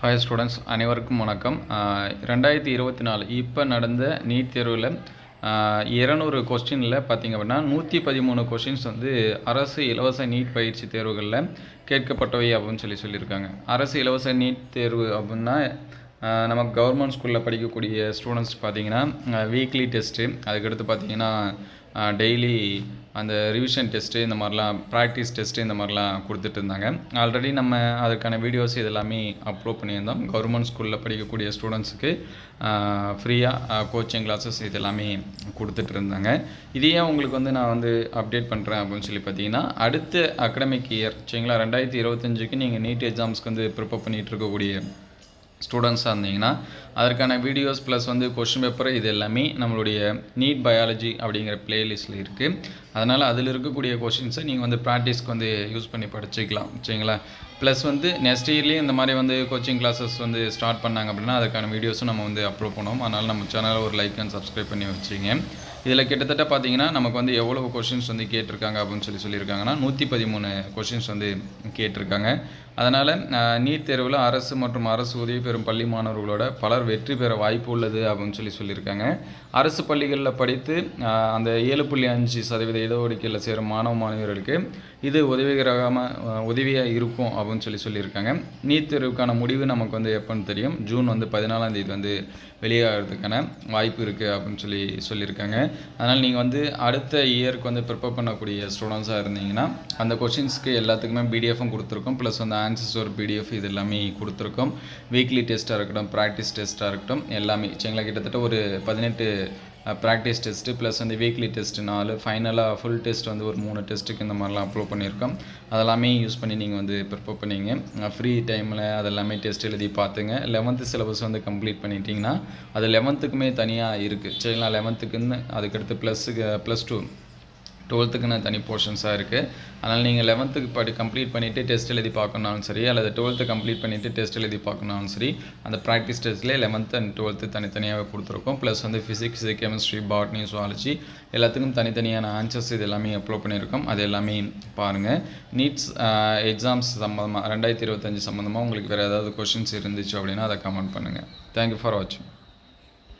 Hi students அனைவருக்கும் வணக்கம். ரெண்டாயிரத்தி இருபத்தி நாலு இப்போ நடந்த நீட் தேர்வில் இரநூறு கொஸ்டினில் பார்த்தீங்க அப்படின்னா நூற்றி பதிமூணு கொஸ்டின்ஸ் வந்து அரசு இலவச நீட் பயிற்சி தேர்வுகளில் கேட்கப்பட்டவை அப்படின்னு சொல்லி சொல்லியிருக்காங்க. அரசு இலவச நீட் தேர்வு அப்படின்னா நம்ம கவர்மெண்ட் ஸ்கூலில் படிக்கக்கூடிய ஸ்டூடெண்ட்ஸ் பார்த்தீங்கன்னா வீக்லி டெஸ்ட்டு அதுக்கடுத்து பார்த்தீங்கன்னா டெய்லி அந்த ரிவிஷன் டெஸ்ட்டு இந்த மாதிரிலாம் ப்ராக்டிஸ் டெஸ்ட்டு இந்த மாதிரிலாம் கொடுத்துட்டு இருந்தாங்க. ஆல்ரெடி நம்ம அதுக்கான வீடியோஸ் இதெல்லாமே அப்லோட் பண்ணியிருந்தோம். கவர்மெண்ட் ஸ்கூலில் படிக்கக்கூடிய ஸ்டூடெண்ட்ஸுக்கு ஃப்ரீயாக கோச்சிங் கிளாஸஸ் இது எல்லாமே கொடுத்துட்டு இருந்தாங்க. இதையே உங்களுக்கு வந்து நான் வந்து அப்டேட் பண்ணுறேன் அப்படின்னு சொல்லி பார்த்தீங்கன்னா அடுத்த அகடமிக் இயர் சரிங்களா? ரெண்டாயிரத்தி இருபத்தஞ்சுக்கு நீங்கள் நீட் எக்ஸாம்ஸ்க்கு வந்து ப்ரிப்பேர் பண்ணிகிட்டு இருக்கக்கூடிய ஸ்டூடெண்ட்ஸாக இருந்தீங்கன்னா அதற்கான வீடியோஸ் ப்ளஸ் வந்து கொஷின் பேப்பர் இது எல்லாமே நம்மளுடைய நீட் பயாலஜி அப்படிங்கிற பிளேலிஸ்ட்டில் இருக்குது அதனால் அதில் இருக்கக்கூடிய கொஷின்ஸை நீங்கள் வந்து ப்ராக்டிஸ்க்கு வந்து யூஸ் பண்ணி படிச்சுக்கலாம். சரிங்களா? ப்ளஸ் வந்து நெக்ஸ்ட் இயர்லேயே இந்த மாதிரி வந்து கோச்சிங் கிளாஸஸ் வந்து ஸ்டார்ட் பண்ணாங்க அப்படின்னா அதுக்கான வீடியோஸும் நம்ம வந்து அப்லோட் பண்ணுவோம். அதனால் நம்ம சேனலில் ஒரு லைக் அண்ட் சப்ஸ்கிரைப் பண்ணி வச்சுங்க இதில் கிட்டத்தட்ட பார்த்தீங்கன்னா நமக்கு வந்து எவ்வளவு கொஷின்ஸ் வந்து கேட்டிருக்காங்க அப்படின்னு சொல்லி சொல்லியிருக்காங்கன்னா நூற்றி பதிமூணு கொஷின்ஸ் வந்து கேட்டிருக்காங்க. அதனால் நீட் தேர்வில் அரசு மற்றும் அரசு உதவி பெறும் பள்ளி மாணவர்களோட பலர் வெற்றி பெற வாய்ப்பு உள்ளது அப்படின்னு சொல்லி சொல்லியிருக்காங்க. அரசு பள்ளிகளில் படித்து அந்த ஏழு புள்ளி அஞ்சு சதவீத இடஒதுக்கீட்டில் சேரும் மாணவ மாணவியர்களுக்கு இது உதவிகரமாக உதவியாக இருக்கும் அப்படின்னு சொல்லி சொல்லியிருக்காங்க. நீட் தேர்வுக்கான முடிவு நமக்கு வந்து எப்போன்னு தெரியும். ஜூன் வந்து பதினாலாம் தேதி வந்து வெளியாகிறதுக்கான வாய்ப்பு இருக்குது அப்படின்னு சொல்லி சொல்லியிருக்காங்க. அதனால் நீங்கள் வந்து அடுத்த இயருக்கு வந்து ப்ரிப்பேர் பண்ணக்கூடிய ஸ்டூடெண்ட்ஸாக இருந்தீங்கன்னா அந்த கொஷின்ஸ்க்கு எல்லாத்துக்குமே பிடிஎஃப்பும் கொடுத்துருக்கோம். ப்ளஸ் வந்து ஆன்சர்ஸ் ஒரு பிடிஎஃப் இது எல்லாமே கொடுத்துருக்கோம். வீக்லி டெஸ்ட்டாக இருக்கட்டும் ப்ராக்டிஸ் டெஸ்ட்டாக இருக்கட்டும் எல்லாமே. சரிங்களா கிட்டத்தட்ட ஒரு பதினெட்டு ப்ராக்டிஸ் டெஸ்ட்டு ப்ளஸ் வந்து வீக்லி டெஸ்ட்டு நாலு ஃபைனலாக ஃபுல் டெஸ்ட் வந்து ஒரு மூணு டெஸ்ட்டுக்கு இந்த மாதிரிலாம் அப்லோட் பண்ணியிருக்கோம். அதெல்லாமே யூஸ் பண்ணி நீங்கள் வந்து ப்ரிப்பேர் பண்ணிங்க. ஃப்ரீ டைமில் அதெல்லாமே டெஸ்ட் எழுதி பார்த்துங்க. லெவன்த்து சிலபஸ் வந்து கம்ப்ளீட் பண்ணிட்டீங்கன்னா அது லெவன்த்துக்குமே தனியாக இருக்குது சரிங்களா? லெவன்த்துக்குன்னு அதுக்கடுத்து ப்ளஸ்ஸுக்கு ப்ளஸ் டூ டுவெல்த்துக்கு நான் தனி போர்ஷன்ஸாக இருக்குது அதனால் நீங்கள் லெவன்த்துக்கு படி கம்ப்ளீட் பண்ணிவிட்டு டெஸ்ட் எழுதி பார்க்கணுனாலும் சரி அல்லது டுவெல்த்து கம்ப்ளீட் பண்ணிவிட்டு டெஸ்ட் எழுதி பார்க்கணுனாலும் சரி அந்த ப்ராக்டிஸ் டெஸ்ட்லேயே லெவன்த்து அண்ட் டுவெல்த்து தனித்தனியாகவே கொடுத்துருக்கோம். ப்ளஸ் வந்து ஃபிசிக்ஸ் கெமிஸ்ட்ரி பாட்னி சுவாலஜி எல்லாத்துக்கும் தனித்தனியான ஆன்சர்ஸ் இது எல்லாமே அப்லோட் பண்ணியிருக்கோம். அது எல்லாமே பாருங்கள் நீட்ஸ் எக்ஸாம்ஸ் சம்மந்தமாக ரெண்டாயிரத்தி இருபத்தஞ்சி சம்மந்தமாக உங்களுக்கு வேறு ஏதாவது கொஷின்ஸ் இருந்துச்சு அப்படின்னா அதை கமெண்ட் பண்ணுங்கள் தேங்க்யூ ஃபார் வாட்சிங்